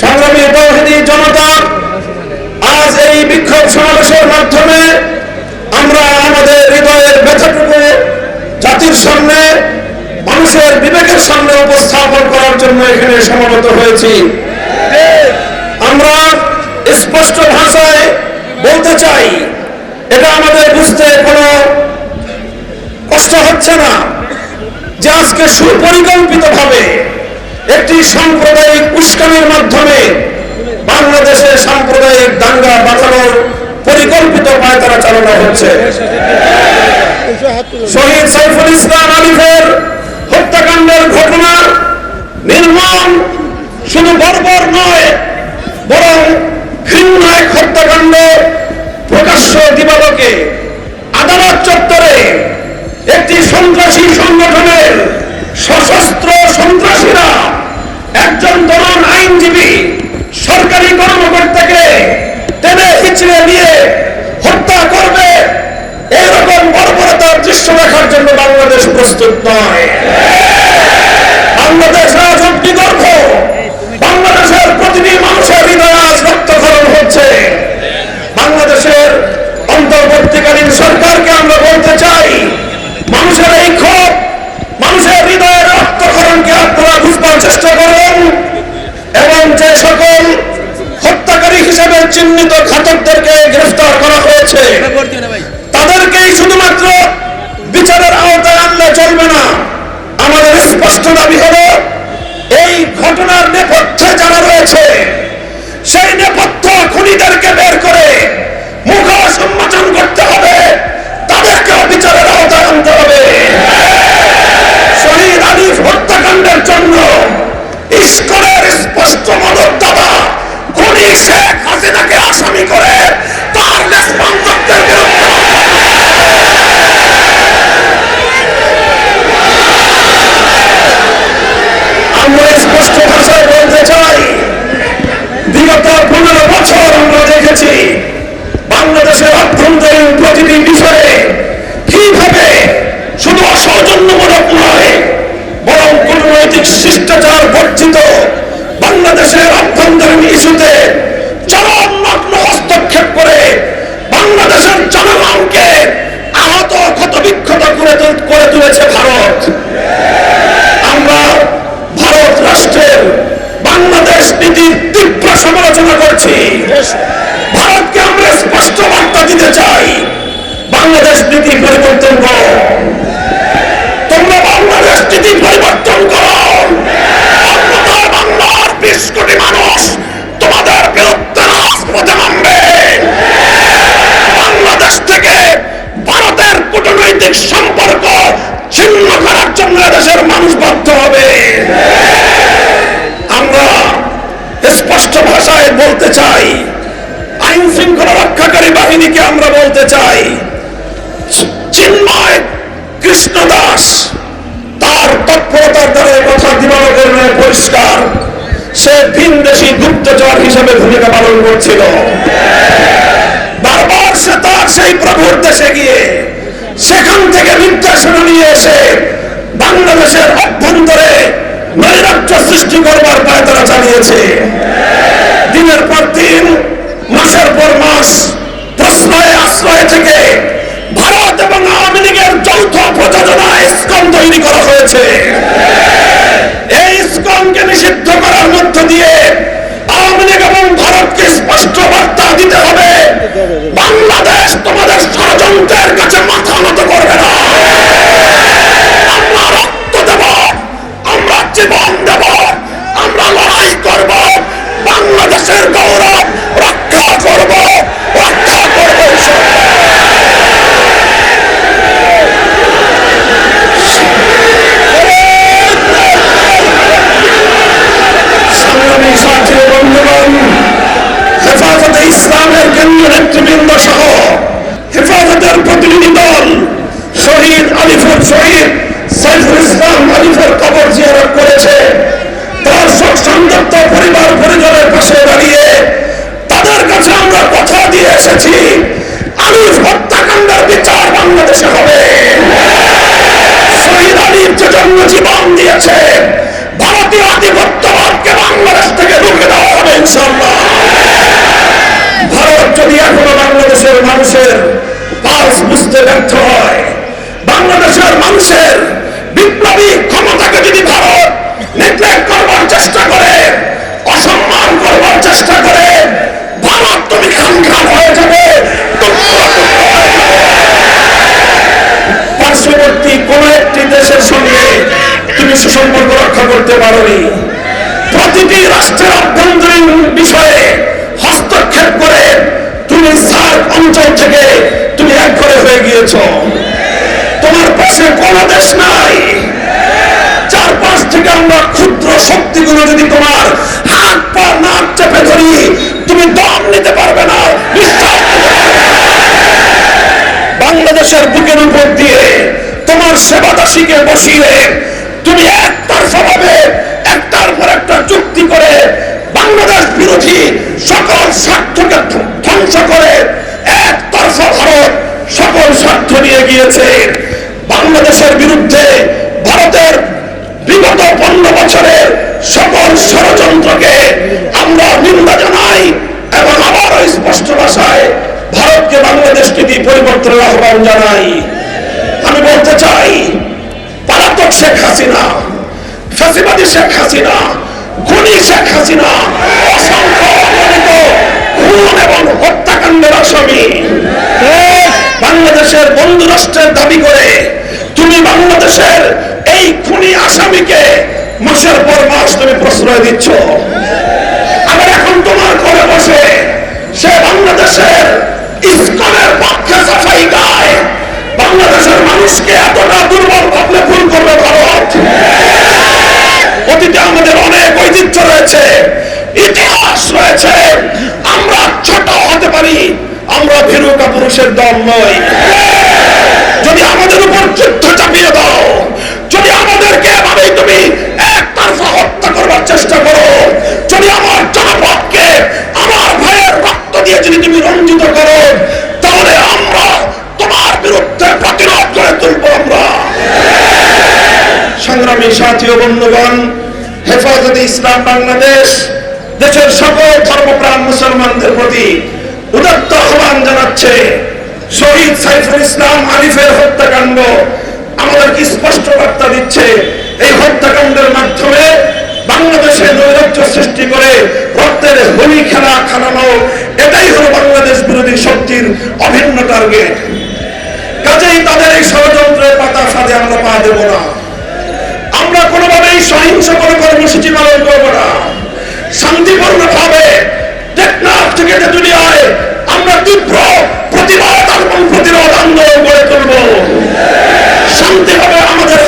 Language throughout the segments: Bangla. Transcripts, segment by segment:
সংগ্রামী তৌহিদি জনতা, আজ এই বিক্ষোভ সমাবেশের মাধ্যমে আমরা আমাদের হৃদয়ের ব্যথাটুকু জাতির সামনে, মানুষের বিবেকের সামনে উপস্থাপন করার জন্য এখানে সমাবেত হয়েছি। আমরা স্পষ্ট ভাষায় বলতে চাই, এটা আমাদের বুঝতে কোনো কষ্ট হচ্ছে না যে আজকে সুপরিকল্পিতভাবে একটি সাম্প্রদায়িক উস্কানির মাধ্যমে বাংলাদেশে সাম্প্রদায়িক দাঙ্গা বাঁচানোর পরিকল্পিত পায়তারা চালানো হচ্ছে। শহীদ সাইফুল ইসলাম আলিফের হত্যাকাণ্ডের ঘটনা নির্মম শুধু বর্বর নয়, বরং ঘৃণ্য এক হত্যাকাণ্ড প্রকাশ্য দিবালোকে আদালত চত্বরে একটি সন্ত্রাসী সংগঠনের সশস্ত্র সন্ত্রাসীরা একজন তরুণ আইনজীবী চিহ্নিত ঘাতকদেরকে গ্রেফতার করা হয়েছে। তাদেরকেই শুধুমাত্র বিচারের আওতায় আনলে চলবে না। আমাদের স্পষ্ট দাবি বাংলাদেশ নীতি পরিবর্তন করো। তোমরা বাংলাদেশ নীতি পরিবর্তন করো। বাংলার বিশ কোটি মানুষ তোমাদের বিরুদ্ধে রাজপথে নামবে। বাংলাদেশ থেকে ভারতের কূটনৈতিক সম্পর্ক ছিন্ন করার জন্য দেশের মানুষ বাধ্য হবে। আমরা স্পষ্ট ভাষায় বলতে চাই আইন শৃঙ্খলা রক্ষাকারী বাহিনীকে আমরা বলতে চাই। কৃষ্ণ দাস, তার তৎপরতার দ্বারা কথা দিবালকের ন্যায় পরিষ্কার। সে ভিনদেশি গুপ্তচর হিসেবে ভূমিকা পালন করছিল। বারবার সে তার সেই প্রভুর দেশে গিয়ে সেখান থেকে নির্দেশনা নিয়ে এসে বাংলাদেশের অভ্যন্তরে নৈরাজ্য সৃষ্টি করবার পায় তারা চালিয়েছে। বাংলাদেশের মানুষের বিপ্লবী ক্ষমতাকে যদি ভারত নেগ্লেক্ট করবার চেষ্টা করে, অসম্মান করবার চেষ্টা করে, ভারত তুমি হয়ে যাবে পার্শ্ববর্তী কোন একটি দেশের সঙ্গে তুমি সুসম্পর্ক রক্ষা করতে পারোনি। প্রতিটি রাষ্ট্রের অভ্যন্তরীণ বিষয়ে হস্তক্ষেপ করে তুমি সার অঞ্চল থেকে তুমি এক করে হয়ে গিয়েছ। তোমার পাশে কোন দেশ নাই। চারপাশ থেকে আমরা ক্ষুদ্র শক্তিগুলো যদি তোমার হাত পা নাক চেপে ধরি, তুমি দম নিতে পারবে না। বাংলাদেশের বুকের উপর দিয়ে তোমার সেবাদাসীকে বসিয়ে তুমি একতরফা ভাবে একটার পর একটা চুক্তি করে বাংলাদেশ বিরোধী সকল স্বার্থকে ধ্বংস করে একতরফা ভারত সকল স্বার্থ নিয়ে গিয়েছে। বাংলাদেশের বিরুদ্ধে ভারতের বিগত পনেরো বছরের সকল ষড়যন্ত্রকে আমরা নিন্দা জানাই এবং আবারও স্পষ্ট ভাষায় ভারতকে বাংলাদেশ নীতি পরিবর্তনের আহ্বান জানাই। আমি বলতে চাই পালাতক শেখ হাসিনা ফ্যাসিবাদী শেখ হাসিনা খুনি শেখ হাসিনা অসংখ্য অগণিত খুন এবং হত্যাকাণ্ডের আসামি। বাংলাদেশের বন্ধু রাষ্ট্রের দাবি করে তুমি বাংলাদেশের এই খুনি আসামিকে মাসের পর মাস তুমি প্রশ্রয় দিচ্ছ। আবার এখন তোমার ঘরে বসে সে বাংলাদেশের ইস্কনের পক্ষে সাফাই গায়। বাংলাদেশের মানুষকে এতটা দুর্বল ভাবলে ভুল করবে ভারত। অতীতে আমাদের অনেক ঐতিহ্য রয়েছে, ইতিহাস রয়েছে। আমরা ছোট হতে পারি, আমরা ভীরু পুরুষের দল নই। যদি আমাদের উপর যুদ্ধ চাপিয়ে দাও, যদি আমাদেরকে এভাবেই তুমি একতরফা হত্যা করবার চেষ্টা করো, যদি আমার জনপদকে আমার ভাইয়ের রক্ত দিয়ে যদি তুমি রঞ্জিত করো, তাহলে আমরা তোমার বিরুদ্ধে প্রতিরোধ করে তুলবো আমরা। সংগ্রামী সাথী ও বন্ধুগণ, হেফাজতে ইসলাম বাংলাদেশ, দেশের সকল ধর্মপ্রাণ মুসলমানদের প্রতি উদাত্ত আহ্বান জানাচ্ছে শহীদ সাইফুল ইসলাম আলিফের হত্যাকাণ্ড। আমাদেরকে স্পষ্ট বার্তা দিচ্ছে? এই হত্যাকাণ্ডের মাধ্যমে বাংলাদেশে নৈরাজ্য সৃষ্টি করে রক্তের হোলি খেলা খানানো এটাই হলো বাংলাদেশ বিরোধী শক্তির অভিন্ন টার্গেট। কাজেই তাদের এই ষড়যন্ত্রের পাতা ফাঁদে আমরা পা দেব না। আমরা কোনোভাবেই সহিংস কোনো কর্মসূচি পালন করব না। শান্তিপূর্ণ ভাবে টেকনাফ থেকে তেতুলিয়ায় আমরা তীব্র প্রতিবাদ এবং প্রতিরোধ আন্দোলন গড়ে তুলব শান্তি হবে আমাদের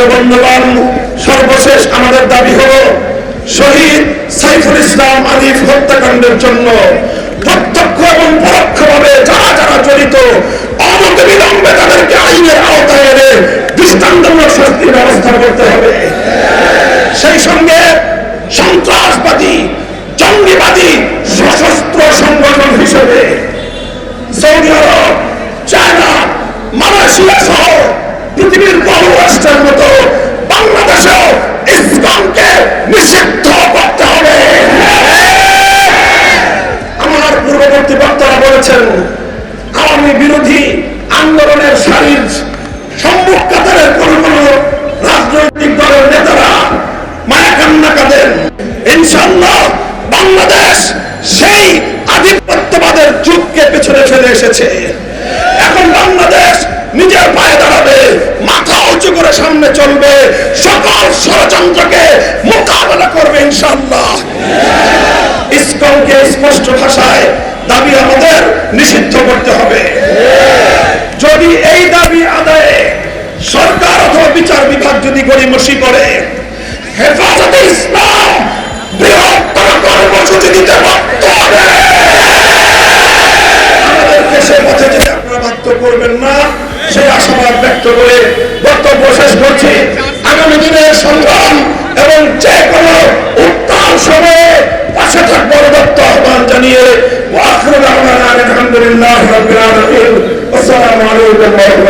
ও বন্ধুগণ, সর্বশেষ আমাদের দাবি হলো শহীদ সাইফুল ইসলাম আলিফ হত্যাকাণ্ডের জন্য প্রত্যক্ষ এবং পরোক্ষভাবে যারা যারা জড়িত তাদেরকে আইনের আওতায় এনে দৃষ্টান্তমূলক শাস্তির ব্যবস্থা করতে হবে। সেই সঙ্গে সন্ত্রাসবাদী, জঙ্গিবাদী, সশস্ত্র সংগঠন হিসেবে সৌদি আরব, চায়না, মালয়েশিয়া সহ বহু মতো বাংলাদেশেও ইসলামকে নিষিদ্ধ করতে হবে। আমার পূর্ববর্তী বক্তারা বলেছেন, আওয়ামী বিরোধী আন্দোলনের সারির সম্মুখ কোন কোন রাজনৈতিক দলের নেতারা মায়া কান্না কাঁদেন। ইনশাল্লাহ বাংলাদেশ সেই আধিপত্যবাদের যুগকে পেছনে ফেলে এসেছে। সামনে চলবে। সকল ষড়যন্ত্রকে মোকাবেলা করবে ইনশাল্লাহ ইসকনকে স্পষ্ট ভাষায় দাবি আমাদের নিষিদ্ধ করতে হবে। যদি এই দাবি আদায়ে সরকার অথবা বিচার বিভাগ যদি গড়িমসি করে, হেফাজতে ইসলাম বৃহত্তর কর্মসূচি দিতে বাধ্য কাছে যদি আপনারা বাধ্য করবেন না, সেই আশাবাদ ব্যক্ত করে বক্তব্য শেষ করছি। আগামী দিনের সংগ্রাম এবং যে কোনো উত্তাল সময়ে পাশে থাকবার দত্ত আহ্বান জানিয়ে আলহামদুলিল্লাহ আসসালামু আলাইকুম